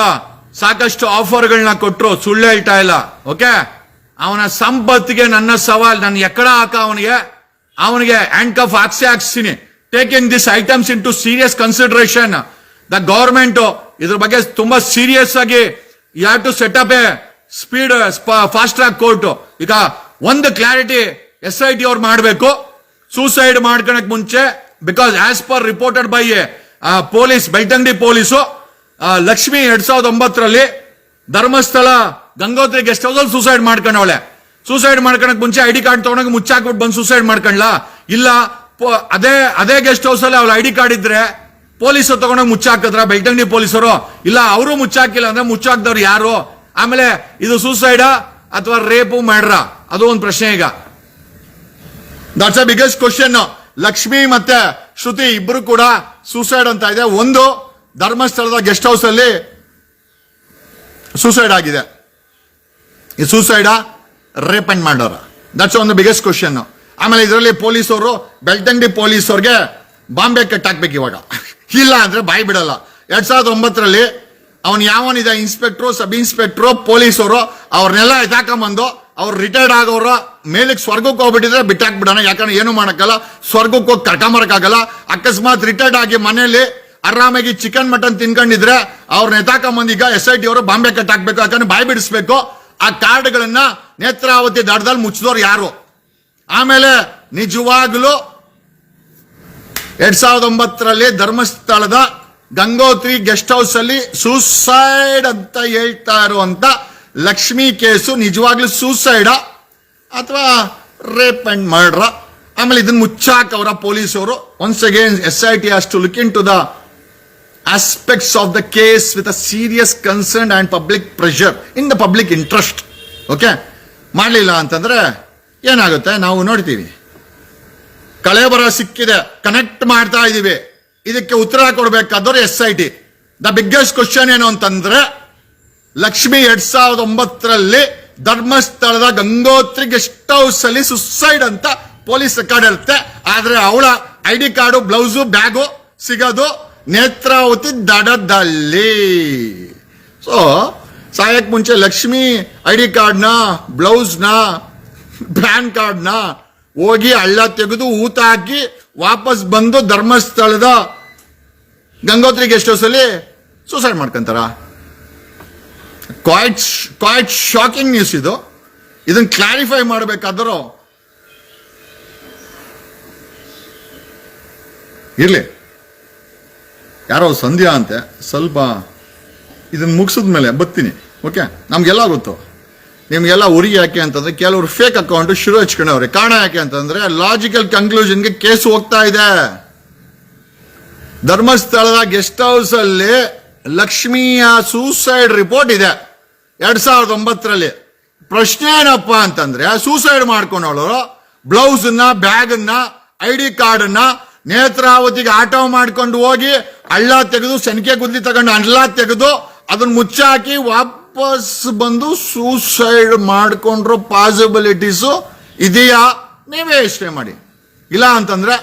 A: ಸಾಕಷ್ಟು ಆಫರ್ಗಳನ್ನ ಕೊಟ್ಟರು ಸುಳ್ಳು ಹೇಳ್ತಾ ಇಲ್ಲ. ಓಕೆ? ಅವನ ಸಂಪತ್ತಿಗೆ ನನ್ನ ಸವಾಲ್. ನಾನು ಎಕ್ಕಡ ಹಾಕ ಅವನಿಗೆ? ಅವನಿಗೆ ಹ್ಯಾಂಡ್ ಕಫ್ ಹಾಕ್ಸಿ ಹಾಕ್ಸ್ತೀನಿ. Taking this items into serious consideration the government ಇದ್ರ ಬಗ್ಗೆ ತುಂಬಾ ಸೀರಿಯಸ್ ಆಗಿ you to set up a speed fast track court ಈಗ ಒಂದು ಕ್ಲಾರಿಟಿ ಎಸ್ ಐ ಟಿ ಅವ್ರು ಮಾಡಬೇಕು. ಸೂಸೈಡ್ ಮಾಡ್ಕೊಳಕ್ ಮುಂಚೆ because as per reported by police Belthangady police Lakshmi ಎರಡ್ ಸಾವಿರದ ಒಂಬತ್ತರಲ್ಲಿ ಧರ್ಮಸ್ಥಳ, ಗಂಗೋತ್ರಿ ಗೆಸ್ಟ್ ಹೌಸ್ ಅಲ್ಲಿ ಸೂಸೈಡ್ ಮಾಡ್ಕೊಂಡವಳೆ. ಸೂಸೈಡ್ ಮಾಡ್ಕೊಳಕ್ ಮುಂಚೆ ಐ ಡಿ ಕಾರ್ಡ್ ತಗೊಂಡೋಗಿ ಮುಚ್ಚಾಕ್ಬಿಟ್ಟು ಬಂದು ಸೂಸೈಡ್ ಮಾಡ್ಕೊಂಡ್ಲಾ ಇಲ್ಲ ಅದೇ ಅದೇ ಗೆಸ್ಟ್ ಹೌಸ್ ಅಲ್ಲಿ ಅವ್ಳ ಐ ಡಿ ಕಾರ್ಡ್ ಇದ್ರೆ ಪೊಲೀಸರು ತಗೊಂಡೋಗಿ ಮುಚ್ಚಾಕಿದ್ರ ಬೆಳ್ತಂಗಡಿ ಪೊಲೀಸರು ಇಲ್ಲ, ಅವರು ಮುಚ್ಚಾಕಿಲ್ಲ ಅಂದ್ರೆ ಮುಚ್ಚಾಕ್ದವ್ರು ಯಾರು? ಆಮೇಲೆ ಇದು ಸೂಸೈಡಾ ಅಥವಾ ರೇಪು ಮಾಡ್ರ ಅದು ಒಂದು ಪ್ರಶ್ನೆ ಈಗ. That's a biggest question Lakshmi ಮತ್ತೆ ಶ್ರುತಿ ಇಬ್ರು ಕೂಡ ಸೂಸೈಡ್ ಅಂತ ಇದೆ. ಒಂದು, ಧರ್ಮಸ್ಥಳದ ಗೆಸ್ಟ್ ಹೌಸ್ ಅಲ್ಲಿ ಸೂಸೈಡ್ ಆಗಿದೆ. ಈ ಸೂಸೈಡ ರೇಪ್ ಅಂಡ್ ಮಾಡೋರ ದಟ್ಸ್ ಒಂದು ಬಿಗ್ಗೆಸ್ಟ್ ಕ್ವಶನ್ ಆಮೇಲೆ ಇದರಲ್ಲಿ ಪೊಲೀಸವರು, ಬೆಳ್ತಂಗಡಿ ಪೊಲೀಸವ್ರಿಗೆ ಬಾಂಬೆ ಕಟ್ಟಾಕ್ಬೇಕು ಇವಾಗ. [LAUGHS] ಇಲ್ಲ ಅಂದ್ರೆ ಬಾಯಿ ಬಿಡಲ್ಲ. ಎರಡ್ ಸಾವಿರದ ಒಂಬತ್ತರಲ್ಲಿ ಅವನ್ ಯಾವನಿದ ಇನ್ಸ್ಪೆಕ್ಟ್ರು ಸಬ್ ಇನ್ಸ್ಪೆಕ್ಟ್ರು ಪೊಲೀಸರು ಅವ್ರನ್ನೆಲ್ಲ ಎತ್ತಾಕೊಂಬಂದು ಅವ್ರು ರಿಟೈರ್ಡ್ ಆಗೋರ, ಮೇಲಕ್ಕೆ ಸ್ವರ್ಗಕ್ಕೆ ಹೋಗ್ಬಿಟ್ಟಿದ್ರೆ ಬಿಟ್ಟಾಕ್ಬಿಡೋಣ. ಯಾಕಂದ್ರೆ ಏನು ಮಾಡೋಕ್ಕಲ್ಲ, ಸ್ವರ್ಗಕ್ಕೆ ಹೋಗಿ ಕರ್ಕೊಂಬರಕ್ಕಾಗಲ್ಲ. ಅಕಸ್ಮಾತ್ ರಿಟೈರ್ಡ್ ಆಗಿ ಮನೆಯಲ್ಲಿ ಆರಾಮಾಗಿ ಚಿಕನ್ ಮಟನ್ ತಿನ್ಕೊಂಡಿದ್ರೆ, ಅವ್ರನ್ನ ಎತ್ತಾಕೊಂಬಂದು ಈಗ ಎಸ್ ಐ ಟಿ ಅವರು ಬಾಂಬೆ ಕಟ್ಟಾಕ್ಬೇಕು. ಯಾಕಂದ್ರೆ ಬಾಯಿ ಬಿಡಿಸ್ಬೇಕು. ಆ ಕಾರ್ಡ್ಗಳನ್ನ ನೇತ್ರಾವತಿ ದಡದಲ್ಲಿ ಮುಚ್ಚಿದವ್ರು ಯಾರು? ಆಮೇಲೆ ನಿಜವಾಗ್ಲೂ ಎರಡ್ ಸಾವಿರದ ಒಂಬತ್ತರಲ್ಲಿ ಧರ್ಮಸ್ಥಳದ ಗಂಗೋತ್ರಿ ಗೆಸ್ಟ್ ಹೌಸ್ ಅಲ್ಲಿ ಸೂಸೈಡ್ ಅಂತ ಹೇಳ್ತಾ ಇರುವಂತ ಲಕ್ಷ್ಮಿ ಕೇಸು ನಿಜವಾಗ್ಲೂ ಸೂಸೈಡ ಅಥವಾ ರೇಪ್ ಅಂಡ್ ಮರ್ಡ್ರ ಆಮೇಲೆ ಇದನ್ನ ಮುಚ್ಚಾಕ್ ಅವರ ಪೊಲೀಸವರು. Once again S I T has to look into the aspects of the case with a serious concern and public pressure in the public interest okay ಮಾಡಲಿಲ್ಲ ಅಂತಂದ್ರೆ ಏನಾಗುತ್ತೆ? ನಾವು ನೋಡ್ತೀವಿ. ಕಳೆಬರ ಸಿಕ್ಕಿದೆ. ಕನೆಕ್ಟ್ ಮಾಡ್ತಾ ಇದೀವಿ. ಇದಕ್ಕೆ ಉತ್ತರ ಕೊಡಬೇಕಾದವ್ರು S I T the biggest question ಏನು ಅಂತಂದ್ರೆ, ಲಕ್ಷ್ಮಿ ಎರಡ್ ಸಾವಿರದ ಒಂಬತ್ತರಲ್ಲಿ ಧರ್ಮಸ್ಥಳದ ಗಂಗೋತ್ರಿ ಗೆಸ್ಟ್ ಹೌಸ್ ಅಲ್ಲಿ ಸುಸೈಡ್ ಅಂತ ಪೊಲೀಸ್ ರೆಕಾರ್ಡ್ ಇರುತ್ತೆ. ಆದ್ರೆ ಅವಳ I D card blouse bag ಸಿಗೋದು ನೇತ್ರಾವತಿ ದಡದಲ್ಲಿ. ಸೊ ಸಾಯಕ್ ಮುಂಚೆ ಲಕ್ಷ್ಮಿ ಐ ಡಿ ಕಾರ್ಡ್ನ ಬ್ಲೌಸ್ನ ಪ್ಯಾನ್ ಕಾರ್ಡ್ನ ಹೋಗಿ ಹಳ್ಳ ತೆಗೆದು ಊತ ಹಾಕಿ ವಾಪಸ್ ಬಂದು ಧರ್ಮಸ್ಥಳದ ಗಂಗೋತ್ರಿ ಗೆಸ್ಟ್ ಹೌಸ್ ಅಲ್ಲಿ ಸೂಸೈಡ್ ಮಾಡ್ಕೊಂತಾರ. ಕ್ವಾಯ್ಟ್ ಕ್ವಾಯ್ಟ್ ಶಾಕಿಂಗ್ ನ್ಯೂಸ್ ಇದು. ಇದನ್ನ ಕ್ಲಾರಿಫೈ ಮಾಡಬೇಕಾದರೂ ಇರ್ಲಿ. ಯಾರೋ ಸಂಧ್ಯಾ ಅಂತೆ, ಸ್ವಲ್ಪ ಇದನ್ನ ಮುಗಿಸಿದ್ಮೇಲೆ ಬರ್ತೀನಿ ಓಕೆ ನಮಗೆಲ್ಲ ಗೊತ್ತು. ನಿಮ್ಗೆಲ್ಲ ಉರಿ ಯಾಕೆ ಅಂತಂದ್ರೆ ಕೆಲವರು ಫೇಕ್ ಅಕೌಂಟ್ ಶುರು ಹಚ್ಕೊಂಡವ್ರೆ. ಕಾರಣ ಯಾಕೆ ಅಂತಂದ್ರೆ ಲಾಜಿಕಲ್ ಕನ್ಕ್ಲೂಷನ್ಗೆ ಕೇಸ್ ಹೋಗ್ತಾ ಇದೆ. ಧರ್ಮಸ್ಥಳದ ಗೆಸ್ಟ್ ಹೌಸ್ ಅಲ್ಲಿ ಲಕ್ಷ್ಮಿಯ ಸೂಸೈಡ್ ರಿಪೋರ್ಟ್ ಇದೆ. ಎರಡ್ ಸಾವಿರದ ಒಂಬತ್ತರಲ್ಲಿ. ಪ್ರಶ್ನೆ ಏನಪ್ಪ ಅಂತಂದ್ರೆ suicide ಮಾಡ್ಕೊಂಡವಳು blouse bag I D card ನೇತ್ರಾವತಿಗೆ auto ಮಾಡ್ಕೊಂಡು ಹೋಗಿ ಹಳ್ಳ ತೆಗೆದು ಸೆನ್ಕೆ ಗುದ್ಲಿ ತಗೊಂಡು ಹಳ್ಳ ತೆಗೆದು ಅದನ್ನ ಮುಚ್ಚಾಕಿ ವಾಪಸ್ ಬಂದು ಸೂಸೈಡ್ ಮಾಡ್ಕೊಂಡ್ರು ಪಾಸಿಬಿಲಿಟೀಸು ಇದೆಯಾ? ನೀವೇ ಯೋಚನೆ ಮಾಡಿ. ಇಲ್ಲ ಅಂತಂದ್ರೆ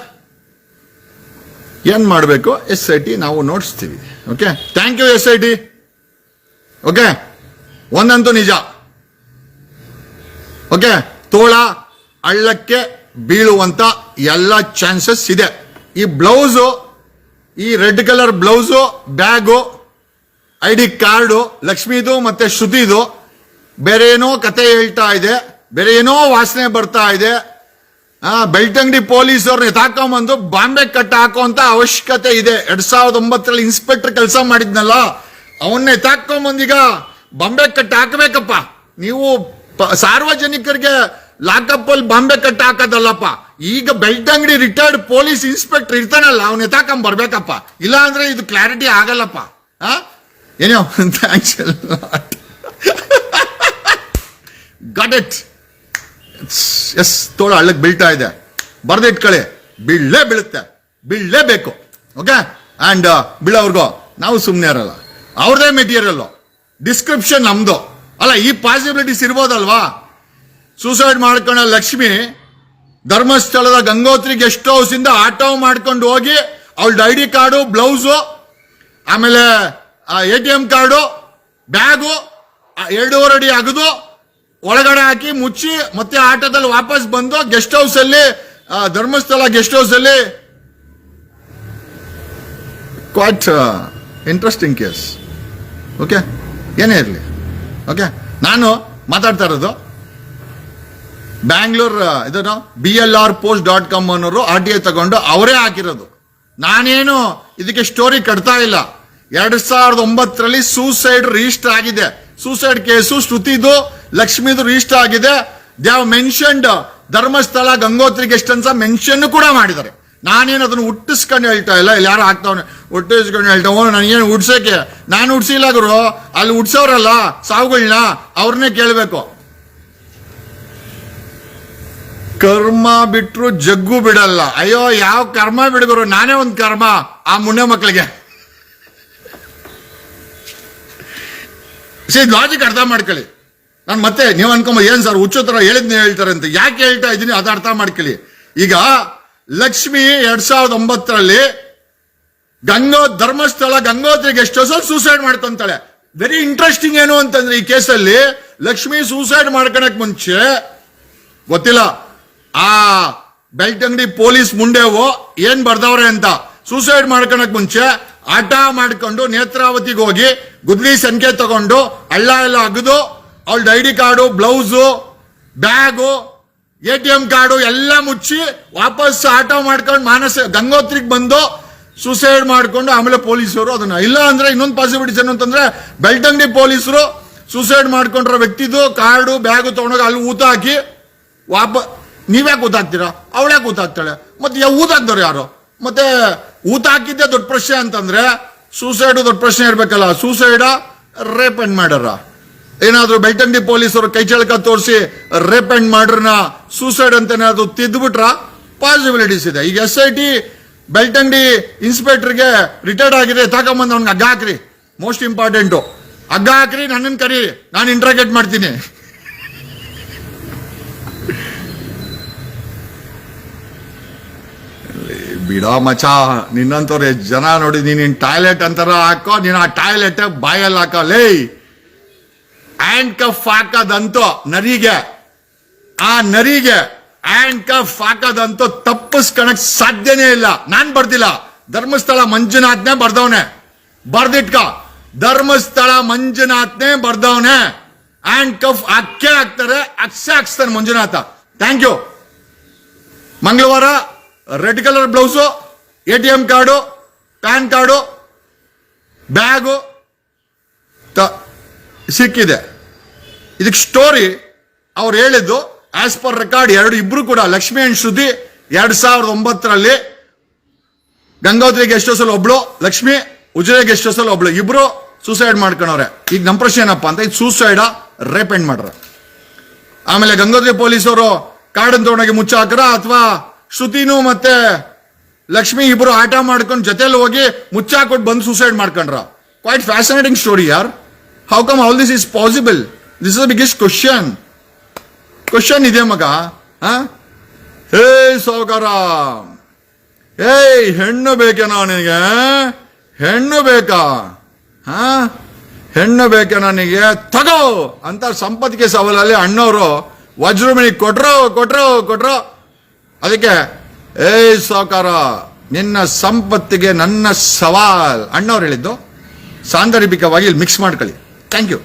A: ಏನ್ ಮಾಡಬೇಕು? ಎಸ್ ಐ ಟಿ ನಾವು ನೋಡಿಸ್ತೀವಿ. Okay thank you S I T okay ಒಂದಂತೂ ನಿಜ. ಓಕೆ ತೋಳ ಹಳ್ಳಕ್ಕೆ ಬೀಳುವಂತ ಎಲ್ಲ ಚಾನ್ಸಸ್ ಇದೆ. ಈ ಬ್ಲೌಸು ಈ red colour blouse bag I D card, ಲಕ್ಷ್ಮೀದು ಮತ್ತೆ ಶ್ರುತಿದು, ಬೇರೆ ಏನೋ ಕತೆ ಹೇಳ್ತಾ ಇದೆ, ಬೇರೆ ಏನೋ ವಾಸನೆ ಬರ್ತಾ ಇದೆ. ಬೆಳ್ತಂಗಡಿ ಪೊಲೀಸವ್ರನ್ನ ಎತ್ತಾಕೊಂಬಂದು ಬಾಂಬೆ ಕಟ್ಟ ಹಾಕುವಂತ ಅವಶ್ಯಕತೆ ಇದೆ. ಎರಡ್ ಸಾವಿರದ ಒಂಬತ್ತರಲ್ಲಿ ಇನ್ಸ್ಪೆಕ್ಟರ್ ಕೆಲಸ ಮಾಡಿದ್ನಲ್ಲ, ಅವನ್ನ ಈಗ ಬಾಂಬೆ ಕಟ್ಟ ಹಾಕಬೇಕಪ್ಪ. ನೀವು ಸಾರ್ವಜನಿಕರಿಗೆ ಲಾಕಪ್ ಅಲ್ಲಿ ಬಾಂಬೆ ಕಟ್ಟ ಹಾಕೋದಲ್ಲಪ್ಪ. ಈಗ ಬೆಳ್ತಂಗಡಿ ರಿಟೈರ್ಡ್ ಪೊಲೀಸ್ ಇನ್ಸ್ಪೆಕ್ಟರ್ ಇರ್ತಾನಲ್ಲ, ಅವ್ನ ಎತ್ತಾಕೊಂಡ್ ಬರ್ಬೇಕಪ್ಪ ಇಲ್ಲ ಅಂದ್ರೆ ಇದು ಕ್ಲಾರಿಟಿ ಆಗಲ್ಲಪ್ಪ. ಏನೋ [LAUGHS] lot. ಗಾಟ್ ಇಟ್ ಎಸ್ ತೋಳ ಹಳ್ಳಕ್ಕೆ ಬೀಳ್ತಾ ಇದೆ. ಬರ್ದಿಟ್ಕೊಳ್ಳಿ ಬೀಳಲೇ ಬೀಳುತ್ತೆ. ಬೀಳಲೇಬೇಕು ಓಕೆ ಆ್ಯಂಡ್ ಬೀಳೋರ್ಗು ನಾವು ಸುಮ್ಮನೆ ಇರಲ್ಲ. ಅವ್ರದೇ ಮೆಟೀರಿಯಲ್ ಡಿಸ್ಕ್ರಿಪ್ಷನ್ ನಮ್ಮದು ಅಲ್ಲ, ಈ ಪಾಸಿಬಿಲಿಟೀಸ್ ಇರ್ಬೋದಲ್ವಾ? ಸೂಸೈಡ್ ಮಾಡ್ಕೊಂಡ ಲಕ್ಷ್ಮಿ, ಧರ್ಮಸ್ಥಳದ ಗಂಗೋತ್ರಿ ಗೆಸ್ಟ್ ಹೌಸ್ ಇಂದ ಆಟೋ ಮಾಡ್ಕೊಂಡು ಹೋಗಿ ಅವಳ ಐ ಡಿ ಕಾರ್ಡು ಬ್ಲೌಸು, ಆಮೇಲೆ A T M card, bag ಎರಡೂವರೆ ಅಡಿ ಅಗದು, ಒಳಗಡೆ ಹಾಕಿ ಮುಚ್ಚಿ ಮತ್ತೆ ಆಟೋದಲ್ಲಿ ವಾಪಸ್ ಬಂದು ಗೆಸ್ಟ್ ಹೌಸ್ ಅಲ್ಲಿ ಧರ್ಮಸ್ಥಳ ಗೆಸ್ಟ್ ಹೌಸ್ ಅಲ್ಲಿ ಕ್ವಾಟ್ ಇಂಟ್ರೆಸ್ಟಿಂಗ್ ಕೇಸ್ ಓಕೆ ಏನೇ ಇರಲಿ. ಓಕೆ ನಾನು ಮಾತಾಡ್ತಾ ಇರೋದು, ಬ್ಯಾಂಗ್ಳೂರ್ ಇದನ್ನು B L R post dot com ಅನ್ನೋರು ಆರ್ ಟಿ ಐ ತಗೊಂಡು ಅವರೇ ಹಾಕಿರೋದು. ನಾನೇನು ಇದಕ್ಕೆ ಸ್ಟೋರಿ ಕಟ್ತಾ ಇಲ್ಲ. ಎರಡ್ ಸಾವಿರದ ಒಂಬತ್ತರಲ್ಲಿ ಸೂಸೈಡ್ ರಿಜಿಸ್ಟರ್ ಆಗಿದೆ. ಸೂಸೈಡ್ ಕೇಸು ಶ್ರುತಿದು, ಲಕ್ಷ್ಮಿದು ರಿಜಿಸ್ಟರ್ ಆಗಿದೆ. They have mentioned Dharmasthala, Gangotri guest ಅಂತ ಮೆನ್ಷನ್ ಕೂಡ ಮಾಡಿದ್ದಾರೆ. ನಾನೇನು ಅದನ್ನು ಹುಟ್ಟಿಸ್ಕೊಂಡು ಹೇಳ್ತಾ ಇಲ್ಲ, ಇಲ್ಲಿ ಯಾರು ಆಗ್ತಾವನೆ? ಹುಟ್ಟಿಸ್ಕೊಂಡು ಹೇಳ್ತಾವ ನನಗೇನು ಹುಡ್ಸಕ್ಕೆ? ನಾನು ಹುಡ್ಸಿಲ್ಲ ಗುರು. ಅಲ್ಲಿ ಹುಡ್ಸೋರಲ್ಲ ಸಾವುಗಳನ್ನ ಅವ್ರನ್ನೇ ಕೇಳಬೇಕು. ಕರ್ಮ ಬಿಟ್ರು ಜಗ್ಗು ಬಿಡಲ್ಲ. ಅಯ್ಯೋ, ಯಾವ ಕರ್ಮ ಬಿಡುಗರು ನಾನೇ ಒಂದು ಕರ್ಮ ಆ ಮುನ್ನೆ ಮಕ್ಕಳಿಗೆ ಲಾಜಿಕ್ ಅರ್ಥ ಮಾಡ್ಕೊಳ್ಳಿ. ನಾನು ಮತ್ತೆ ನೀವು ಅನ್ಕೊಂಬ ಏನು ಸರ್ ಹುಚ್ಚು ತರ ಹೇಳಿದ್ನೇ ಹೇಳ್ತಾರೆ ಅಂತ. ಯಾಕೆ ಹೇಳ್ತಾ ಇದ್ದೀನಿ ಅದು ಅರ್ಥ ಮಾಡ್ಕೊಳ್ಳಿ. ಈಗ ಲಕ್ಷ್ಮಿ ಎರಡ್ ಸಾವಿರದ ಒಂಬತ್ತರಲ್ಲಿ ಗಂಗೋ, ಧರ್ಮಸ್ಥಳ ಗಂಗೋತ್ರಿಗೆ ಎಷ್ಟೋ ಸಲ ಸೂಸೈಡ್ ಮಾಡ್ಕೊಂತಾಳೆ. ವೆರಿ ಇಂಟ್ರೆಸ್ಟಿಂಗ್ ಏನು ಅಂತಂದ್ರೆ ಈ ಕೇಸಲ್ಲಿ ಲಕ್ಷ್ಮಿ ಸೂಸೈಡ್ ಮಾಡ್ಕೊಳಕ್ ಮುಂಚೆ ಗೊತ್ತಿಲ್ಲ. ಆ ಬೆಳ್ತಂಗಡಿ ಪೊಲೀಸ್ ಮುಂಡೆವು ಏನ್ ಬರ್ದವ್ರೆ ಅಂತ. ಸೂಸೈಡ್ ಮಾಡ್ಕೊಳಕ್ ಮುಂಚೆ ಆಟ ಮಾಡಿಕೊಂಡು ನೇತ್ರಾವತಿಗೆ ಹೋಗಿ ಗುದ್ಲಿ ಸಂಖ್ಯೆ ತಗೊಂಡು ಹಳ್ಳ ಎಲ್ಲ ಅಗದು, ಅವಳ I D card, blouse, bag, A T M card ಎಲ್ಲ ಮುಚ್ಚಿ ವಾಪಸ್ ಆಟ ಮಾಡ್ಕೊಂಡು ಮಾನಸ ಗಂಗೋತ್ರಿಗೆ ಬಂದು ಸೂಸೈಡ್ ಮಾಡಿಕೊಂಡು ಆಮೇಲೆ ಪೊಲೀಸರು ಅದನ್ನ. ಇಲ್ಲ ಅಂದ್ರೆ ಇನ್ನೊಂದು ಪಾಸಿಬಿಲಿಟೀಸ್ ಏನು ಅಂತಂದ್ರೆ ಬೆಳ್ತಂಗಡಿ ಪೊಲೀಸರು ಸೂಸೈಡ್ ಮಾಡ್ಕೊಂಡಿರೋ ವ್ಯಕ್ತಿದು ಕಾರ್ಡು, ಬ್ಯಾಗು ತಗೊಂಡೋಗಿ ಅಲ್ಲಿ ಊತ ಹಾಕಿ ವಾಪ, ನೀವ್ಯಾಕೆ ಊತಾಕ್ತೀರಾ ಅವಳ್ಯಾಕೆ ಊತಾಕ್ತಾಳೆ ಮತ್ತೆ ಊತಾಕ್ದವ್ರು ಯಾರು? ಮತ್ತೆ ಊತ ಹಾಕಿದ್ದೆ ದೊಡ್ಡ ಪ್ರಶ್ನೆ ಅಂತಂದ್ರೆ ಸೂಸೈಡ್ ದೊಡ್ಡ ಪ್ರಶ್ನೆ ಇರ್ಬೇಕಲ್ಲ ಸೂಸೈಡ ರೇಪ್ ಅಂಡ್ ಮಾಡ್ಯಾರ. ಏನಾದ್ರೂ ಬೆಳ್ತಂಗಡಿ ಪೊಲೀಸರು ಕೈ ಚಳಕ ತೋರಿಸಿ ರೇಪ್ ಅಂಡ್ ಮಾಡ್ರನ್ನ ಸೂಸೈಡ್ ಅಂತ ಏನಾದ್ರು ತಿದ್ದುಬಿಟ್ರ ಪಾಸಿಬಿಲಿಟೀಸ್ ಇದೆ. ಈಗ ಎಸ್ ಐ ಟಿ ಬೆಳ್ತಂಗಡಿ ಇನ್ಸ್ಪೆಕ್ಟರ್ಗೆ ರಿಟೈರ್ಡ್ ಆಗಿದೆ ತಗೊಂಬಂದು ಅವ್ನಿಗೆ ಹಗ್ಗ ಹಾಕ್ರಿ. ಮೋಸ್ಟ್ ಇಂಪಾರ್ಟೆಂಟು ಹಗ್ಗ ಹಾಕ್ರಿ ನನ್ನನ್ನು ಕರಿ ನಾನು ಇಂಟ್ರಾಗೇಟ್ ಮಾಡ್ತೀನಿ. ಬಿಡ ಮಚ, ನಿನ್ನಂತವ್ರು ಜನ ನೋಡಿ ನೀನ್ ಟಾಯ್ಲೆಟ್ ಅಂತಾರ ಹಾಕೋ, ನೀನು ಆ ಟಾಯ್ಲೆಟ್ ಬಾಯಲ್ಲಿ ಹಾಕೋ. ಲೇ ಹ್ಯಾಂಡ್ ಕಫ್ ಹಾಕದಂತೋ ನರಿಗೆ. ಆ ನರಿಗೆ ಹ್ಯಾಂಡ್ ಕಫ್ ಹಾಕೋದಂತೂ ತಪ್ಪಿಸ್ಕೊಳಕ್ ಸಾಧ್ಯನೇ ಇಲ್ಲ. ನಾನ್ ಬರ್ದಿಲ್ಲ. ಧರ್ಮಸ್ಥಳ ಮಂಜುನಾಥ್ನೇ ಬರ್ದವನೆ. ಬರ್ದಿಟ್ಕ. ಧರ್ಮಸ್ಥಳ ಮಂಜುನಾಥ್ನೇ ಬರ್ದವನೆ. ಹ್ಯಾಂಡ್ ಕಫ್ ಅಕ್ಕೆ ಹಾಕ್ತಾರೆ ಅಕ್ಷೆ ಹಾಕ್ಸ್ತಾನೆ ಮಂಜುನಾಥ. ಥ್ಯಾಂಕ್ ಯು ಮಂಗಳವಾರ. Red colour blouse, A T M card, PAN card, bag ತ- ಸಿಕ್ಕಿದೆ. ಇದಕ್ಕೆ ಸ್ಟೋರಿ ಅವ್ರು ಹೇಳಿದ್ದು ಆಸ್ ಪರ್ ರೆಕಾರ್ಡ್ ಎರಡು ಇಬ್ಬರು ಕೂಡ, ಲಕ್ಷ್ಮಿ ಅಂಡ್ ಶ್ರುತಿ, ಎರಡು ಸಾವಿರದ ಒಂಬತ್ತರಲ್ಲಿ ಗಂಗೋತ್ರಿಗೆ ಗೆಸ್ಟ್ ಸಲ ಒಬ್ಳು, ಲಕ್ಷ್ಮಿ ಉಜಿರೆ ಗೆಸ್ಟ್ ಸಲ ಒಬ್ಳು, ಇಬ್ರು ಸೂಸೈಡ್ ಮಾಡ್ಕೊಂಡವ್ರೆ. ಈಗ ನಮ್ಮ ಪ್ರಶ್ನೆ ಏನಪ್ಪ ಅಂತ, ಇದು ಸೂಸೈಡ ರೇಪ್ ಎಂಡ್ ಮಾಡ್ರ. ಆಮೇಲೆ ಗಂಗೋತ್ರಿ ಪೊಲೀಸರು ಕಾರ್ಡನ್ ತಗೊಂಡೋಗಿ ಮುಚ್ಚ ಹಾಕ್ರ ಅಥವಾ ಶ್ರುತಿನೂ ಮತ್ತೆ ಲಕ್ಷ್ಮಿ ಇಬ್ರು ಆಟ ಮಾಡ್ಕೊಂಡು ಜೊತೆಲಿ ಹೋಗಿ ಮುಚ್ಚಾಕೊಟ್ಟು ಬಂದು ಸೂಸೈಡ್ ಮಾಡ್ಕೊಂಡ್ರ. ಕ್ವೈಟ್ ಫ್ಯಾಸಿನೇಟಿಂಗ್ ಸ್ಟೋರಿ ಯಾರ್? How come all this is possible this is biggest question question ಇದೆ ಮಗ, ಹೇ? ಸಾವುಕಾರ, ಏಯ್, ಹೆಣ್ಣು ಬೇಕೇನೋ ನಿನಗೆ? ಹೆಣ್ಣು ಬೇಕಾ? ಹಾ? ಹೆಣ್ಣು ಬೇಕೇ ನನಗೆ? ತಗೋ! ಅಂತ ಸಂಪತ್ತಿಗೆ ಸವಾಲಲ್ಲಿ ಅಣ್ಣವರು ವಜ್ರಮಣಿ ಕೊಟ್ರೋ ಕೊಟ್ರೋ ಕೊಟ್ರೋ. ಅದಕ್ಕೆ ಏ ಸಾಕಾರ ನಿನ್ನ ಸಂಪತ್ತಿಗೆ ನನ್ನ ಸವಾಲ್. ಅಣ್ಣವ್ರು ಹೇಳಿದ್ದು, ಸಾಂದರ್ಭಿಕವಾಗಿ ಇಲ್ಲಿ ಮಿಕ್ಸ್ ಮಾಡ್ಕೊಳ್ಳಿ. Thank you